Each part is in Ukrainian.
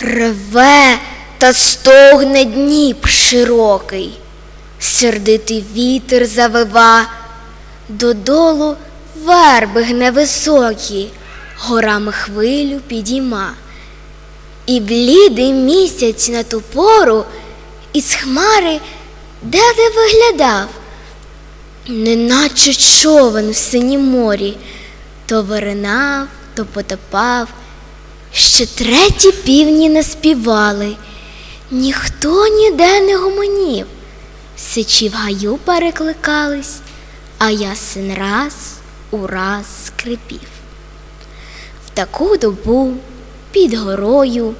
Реве та стогне Дніп широкий, сердитий вітер завива, додолу верби гне високі, горами хвилю підійма. І блідий місяць на ту пору із хмари де-де виглядав, неначе човен в синім морі, то виринав, то потопав. Ще треті півні не співали, ніхто ніде не гомонів. Сичі в гаю перекликались, а ясен раз у раз скрипів. В таку добу під горою,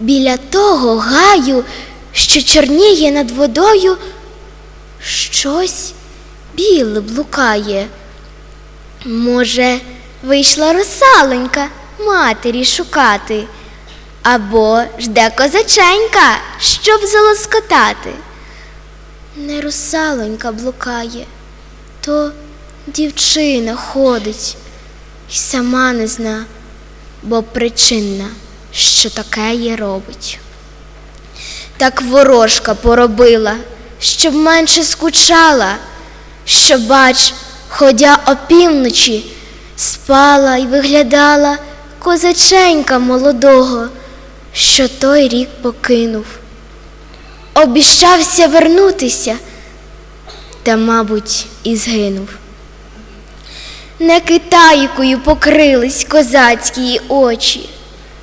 біля того гаю, що чорніє над водою, щось біле блукає. Може, вийшла русаленька матері шукати, або жде козаченька, щоб залоскотати. Не русалонька блукає, то дівчина ходить і сама не зна, бо причинна, що таке є робить. Так ворожка поробила, щоб менше скучала, що, бач, ходя опівночі, спала й виглядала козаченька молодого, що той рік покинув. Обіщався вернутися, та, мабуть, і згинув. Не китайкою покрились козацькі очі,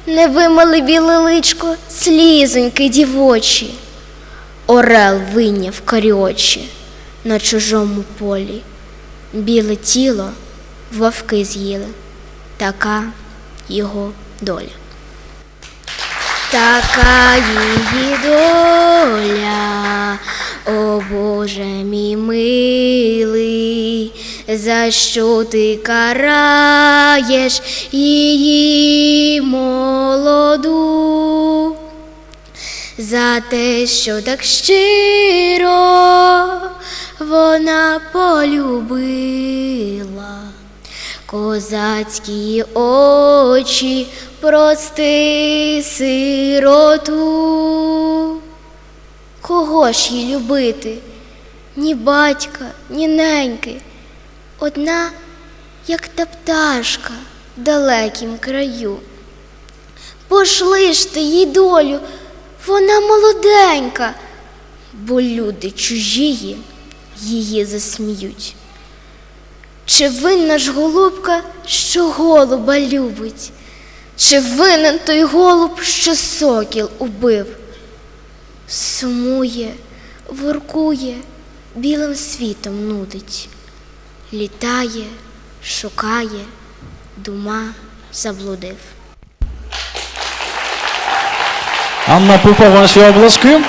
не вимили біле личко слізоньки дівочі. Орел вийняв карі очі на чужому полі, біле тіло вовки з'їли, така його доля. Така її доля, о Боже мій милий, за що ти караєш її молоду? За те, що так щиро вона полюбила. Козацькі очі прости сироту. Кого ж їй любити? Ні батька, ні неньки. Одна, як та пташка в далекім краю. Пошли ж ти їй долю, вона молоденька, бо люди чужії її засміють. Чи винна ж голубка, що голуба любить? Чи винен той голуб, що сокіл убив? Сумує, воркує, білим світом нудить, літає, шукає, дума заблудив. Анна Попова, наші обласки.